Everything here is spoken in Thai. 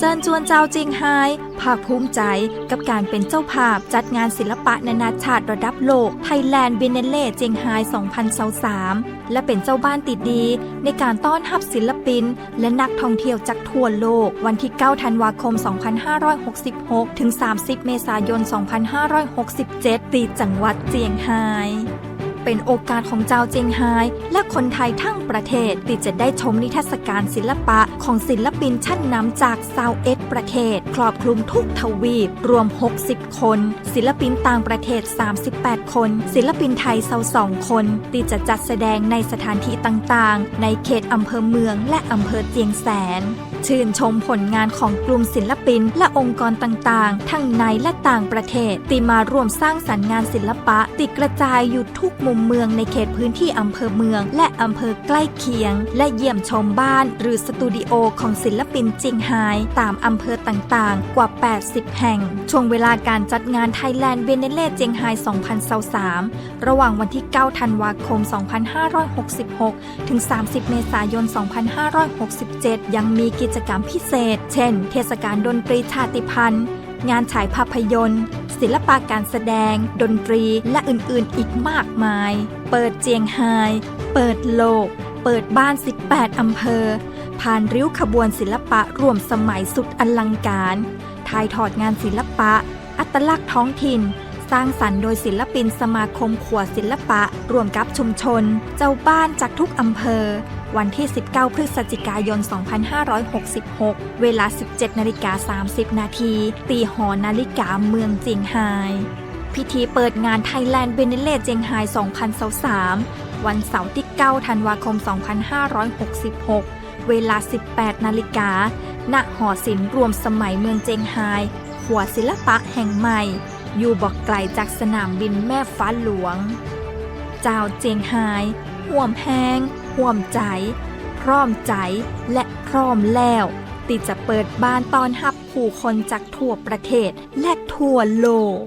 เจิญจวนเจ้าเจียงไฮภาคภูมิใจกับการเป็นเจ้าภาพจัดงานศิลปะนานาชาติระดับโลก Thailand Biennale เจียงไฮ้2023 และเป็นเจ้าบ้านติดดีในการต้อนรับศิลปิน และนักท่องเที่ยวจากทั่วโลก วันที่ 9 ธันวาคม 2566 ถึง 30 เมษายน 2567 ตีจังหวัดเจียงไฮ้ เป็นโอกาสของเจ้าเจียงไฮ้และคนไทยทั้งประเทศที่จะได้ชมนิทรรศการศิลปะของศิลปินชั้นนำจากซาวเอ็ดประเทศ ครอบคลุมทุกทวีปรวม 60 คน ศิลปินต่างประเทศ 38 คน ศิลปินไทย22คนที่จะจัดแสดงในสถานที่ต่างๆ ในเขตอำเภอเมืองและอำเภอเจียงแสน ชื่นชมผลงานของกลุ่มศิลปินและองค์กรต่างๆ ทั้งในและต่างประเทศที่มาร่วมสร้างสรรค์งานศิลปะติดกระจายอยู่ทุกมุมเมืองในเขตพื้นที่อำเภอเมือง และอำเภอใกล้เคียง และเยี่ยมชมบ้าน หรือสตูดิโอของศิลปินจิงไฮตามอำเภอต่างๆ กว่า 80 แห่ง ช่วงเวลาการจัดงาน Thailand b i e n n a l e เจียงไฮ2023 ระหว่างวันที่ 9 ธันวาคม 2566 ถึง 30 เมษายน 2567 ยังมีกิจกรรมพิเศษ เช่น เทศกาลดนตรีชาติพันธุ์ งานฉายภาพยนตร์ ศิลปะการแสดง ดนตรีและอื่นๆอีกมากมาย เปิดเจียงไฮเปิดโลก เปิดบ้าน 18 อำเภอ ผ่านริ้วขบวนศิลปะร่วมสมัยสุดอลังการ ถ่ายทอดงานศิลปะ อัตลักษณ์ท้องถิ่น สร้างสรรค์โดยศิลปินสมาคมขวดศิลปะ รวมกับชุมชน เจ้าบ้านจากทุกอำเภอ วันที่ 19 พฤศจิกายน 2566 เวลา 17นาฬิกา30 นาทีตีหอนาฬิกาเมืองเจียงไฮ้พิธีเปิดงาน Thailand b i e n n a l e เจียงไฮ้2023 วันเสาร์ที่ 9 ธันวาคม 2566 เวลา 18 นาฬิกาณหอศิลป์รวมสมัยเมืองเจียงไฮ้หัวศิลปะแห่งใหม่ อยู่บอกไกลจากสนามบินแม่ฟ้าหลวง เจ้าเจียงไฮ้ห่วมแหงห่วมใจ พร้อมใจและพร้อมแล้วที่จะเปิดบ้านตอนหับผู้คนจากทั่วประเทศและทั่วโลก